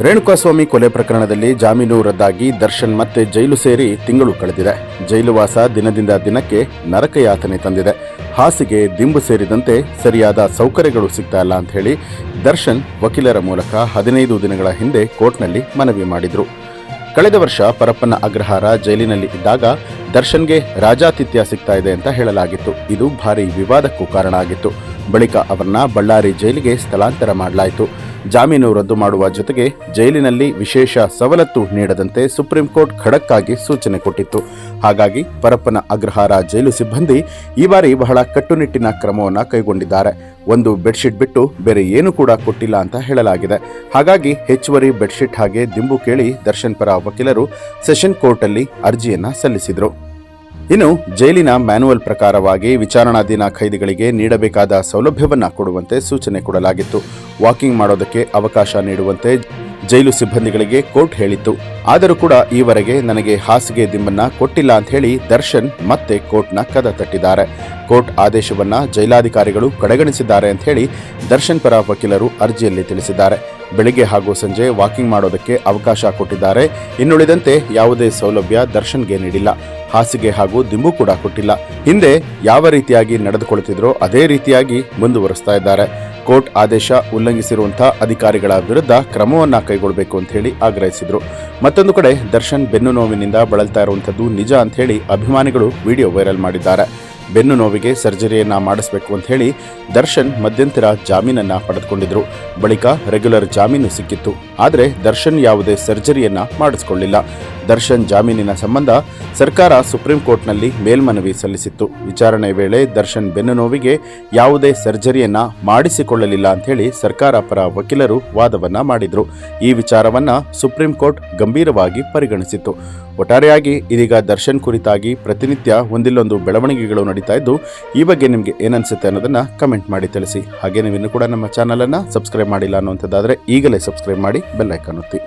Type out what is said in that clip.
ರೇಣುಕಾಸ್ವಾಮಿ ಕೊಲೆ ಪ್ರಕರಣದಲ್ಲಿ ಜಾಮೀನು ರದ್ದಾಗಿ ದರ್ಶನ್ ಮತ್ತೆ ಜೈಲು ಸೇರಿ ತಿಂಗಳು ಕಳೆದಿದೆ. ಜೈಲುವಾಸ ದಿನದಿಂದ ದಿನಕ್ಕೆ ನರಕಯಾತನೆ ತಂದಿದೆ. ಹಾಸಿಗೆ ದಿಂಬು ಸೇರಿದಂತೆ ಸರಿಯಾದ ಸೌಕರ್ಯಗಳು ಸಿಗ್ತಾ ಇಲ್ಲ ಅಂತ ಹೇಳಿ ದರ್ಶನ್ ವಕೀಲರ ಮೂಲಕ ಹದಿನೈದು ದಿನಗಳ ಹಿಂದೆ ಕೋರ್ಟ್ನಲ್ಲಿ ಮನವಿ ಮಾಡಿದ್ರು. ಕಳೆದ ವರ್ಷ ಪರಪ್ಪನ ಅಗ್ರಹಾರ ಜೈಲಿನಲ್ಲಿ ಇದ್ದಾಗ ದರ್ಶನ್ಗೆ ರಾಜಾತಿಥ್ಯ ಸಿಗ್ತಾ ಇದೆ ಅಂತ ಹೇಳಲಾಗಿತ್ತು. ಇದು ಭಾರಿ ವಿವಾದಕ್ಕೂ ಕಾರಣ ಆಗಿತ್ತು. ಬಳಿಕ ಅವರನ್ನ ಬಳ್ಳಾರಿ ಜೈಲಿಗೆ ಸ್ಥಳಾಂತರ ಮಾಡಲಾಯಿತು. ಜಾಮೀನು ರದ್ದು ಮಾಡುವ ಜೊತೆಗೆ ಜೈಲಿನಲ್ಲಿ ವಿಶೇಷ ಸವಲತ್ತು ನೀಡದಂತೆ ಸುಪ್ರೀಂ ಕೋರ್ಟ್ ಖಡಕ್ಕಾಗಿ ಸೂಚನೆ ಕೊಟ್ಟಿತ್ತು. ಹಾಗಾಗಿ ಪರಪ್ಪನ ಅಗ್ರಹಾರ ಜೈಲು ಸಿಬ್ಬಂದಿ ಈ ಬಾರಿ ಬಹಳ ಕಟ್ಟುನಿಟ್ಟಿನ ಕ್ರಮವನ್ನು ಕೈಗೊಂಡಿದ್ದಾರೆ. ಒಂದು ಬೆಡ್ಶೀಟ್ ಬಿಟ್ಟು ಬೇರೆ ಏನು ಕೂಡ ಕೊಟ್ಟಿಲ್ಲ ಅಂತ ಹೇಳಲಾಗಿದೆ. ಹಾಗಾಗಿ ಹೆಚ್ಚುವರಿ ಬೆಡ್ಶೀಟ್ ಹಾಗೆ ದಿಂಬು ಕೇಳಿ ದರ್ಶನ್ ಪರ ವಕೀಲರು ಸೆಷನ್ ಕೋರ್ಟಲ್ಲಿ ಅರ್ಜಿಯನ್ನ ಸಲ್ಲಿಸಿದರು. ಇನ್ನು ಜೈಲಿನ ಮ್ಯಾನುವಲ್ ಪ್ರಕಾರವಾಗಿ ವಿಚಾರಣಾಧೀನ ಖೈದಿಗಳಿಗೆ ನೀಡಬೇಕಾದ ಸೌಲಭ್ಯವನ್ನು ಕೊಡುವಂತೆ ಸೂಚನೆ ಕೊಡಲಾಗಿತ್ತು. ವಾಕಿಂಗ್ ಮಾಡೋದಕ್ಕೆ ಅವಕಾಶ ನೀಡುವಂತೆ ಜೈಲು ಸಿಬ್ಬಂದಿಗಳಿಗೆ ಕೋರ್ಟ್ ಹೇಳಿತ್ತು. ಆದರೂ ಕೂಡ ಈವರೆಗೆ ನನಗೆ ಹಾಸಿಗೆ ದಿಂಬನ್ನ ಕೊಟ್ಟಿಲ್ಲ ಅಂತ ಹೇಳಿ ದರ್ಶನ್ ಮತ್ತೆ ಕೋರ್ಟ್ನ ಕದ ತಟ್ಟಿದ್ದಾರೆ. ಕೋರ್ಟ್ ಆದೇಶವನ್ನ ಜೈಲಾಧಿಕಾರಿಗಳು ಕಡೆಗಣಿಸಿದ್ದಾರೆ ಅಂತ ಹೇಳಿ ದರ್ಶನ್ ಪರ ವಕೀಲರು ಅರ್ಜಿಯಲ್ಲಿ ತಿಳಿಸಿದ್ದಾರೆ. ಬೆಳಿಗ್ಗೆ ಹಾಗೂ ಸಂಜೆ ವಾಕಿಂಗ್ ಮಾಡೋದಕ್ಕೆ ಅವಕಾಶ ಕೊಟ್ಟಿದ್ದಾರೆ. ಇನ್ನುಳಿದಂತೆ ಯಾವುದೇ ಸೌಲಭ್ಯ ದರ್ಶನ್ಗೆ ನೀಡಿಲ್ಲ. ಹಾಸಿಗೆ ಹಾಗೂ ದಿಂಬು ಕೂಡ ಕೊಟ್ಟಿಲ್ಲ. ಹಿಂದೆ ಯಾವ ರೀತಿಯಾಗಿ ನಡೆದುಕೊಳ್ಳುತ್ತಿದ್ರೋ ಅದೇ ರೀತಿಯಾಗಿ ಮುಂದುವರಿಸ್ತಾ ಇದ್ದಾರೆ. ಕೋರ್ಟ್ ಆದೇಶ ಉಲ್ಲಂಘಿಸಿರುವಂತಹ ಅಧಿಕಾರಿಗಳ ವಿರುದ್ಧ ಕ್ರಮವನ್ನ ಕೈಗೊಳ್ಳಬೇಕು ಅಂತ ಹೇಳಿ ಆಗ್ರಹಿಸಿದರು. ಮತ್ತೊಂದು ಕಡೆ ದರ್ಶನ್ ಬೆನ್ನು ನೋವಿನಿಂದ ಬಳಲ್ತಾ ಇರುವಂತದ್ದು ನಿಜ ಅಂತ ಹೇಳಿ ಅಭಿಮಾನಿಗಳು ವಿಡಿಯೋ ವೈರಲ್ ಮಾಡಿದ್ದಾರೆ. ಬೆನ್ನು ನೋವಿಗೆ ಸರ್ಜರಿಯನ್ನ ಮಾಡಿಸಬೇಕು ಅಂತ ಹೇಳಿ ದರ್ಶನ್ ಮಧ್ಯಂತರ ಜಾಮೀನನ್ನ ಪಡೆದುಕೊಂಡಿದ್ರು. ಬಳಿಕ ರೆಗ್ಯುಲರ್ ಜಾಮೀನು ಸಿಕ್ಕಿತ್ತು. ಆದರೆ ದರ್ಶನ್ ಯಾವುದೇ ಸರ್ಜರಿಯನ್ನ ಮಾಡಿಸಿಕೊಳ್ಳಿಲ್ಲ. ದರ್ಶನ್ ಜಾಮೀನಿನ ಸಂಬಂಧ ಸರ್ಕಾರ ಸುಪ್ರೀಂ ಕೋರ್ಟ್ನಲ್ಲಿ ಮೇಲ್ಮನವಿ ಸಲ್ಲಿಸಿತ್ತು. ವಿಚಾರಣೆ ವೇಳೆ ದರ್ಶನ್ ಬೆನ್ನು ನೋವಿಗೆ ಯಾವುದೇ ಸರ್ಜರಿಯನ್ನ ಮಾಡಿಸಿಕೊಳ್ಳಲಿಲ್ಲ ಅಂತ ಹೇಳಿ ಸರ್ಕಾರ ಪರ ವಕೀಲರು ವಾದವನ್ನ ಮಾಡಿದ್ರು. ಈ ವಿಚಾರವನ್ನ ಸುಪ್ರೀಂ ಕೋರ್ಟ್ ಗಂಭೀರವಾಗಿ ಪರಿಗಣಿಸಿತ್ತು. ಒಟ್ಟಾರೆಯಾಗಿ ಇದೀಗ ದರ್ಶನ್ ಕುರಿತಾಗಿ ಪ್ರತಿನಿತ್ಯ ಒಂದಿಲ್ಲೊಂದು ಬೆಳವಣಿಗೆಗಳು ನಡೀತಾ ಇದ್ದು, ಈ ಬಗ್ಗೆ ನಿಮಗೆ ಏನನ್ಸುತ್ತೆ ಅನ್ನೋದನ್ನ ಕಮೆಂಟ್ ಮಾಡಿ ತಿಳಿಸಿ. ಹಾಗೆ ನೀವು ಕೂಡ ನಮ್ಮ ಚಾನಲನ್ನು ಸಬ್ಸ್ಕ್ರೈಬ್ ಮಾಡಿಲ್ಲ ಅನ್ನುವಂಥದ್ದಾದರೆ ಈಗಲೇ ಸಬ್ಸ್ಕ್ರೈಬ್ ಮಾಡಿ ಬೆಲ್ಲೈಕನ್ ಒತ್ತಿ.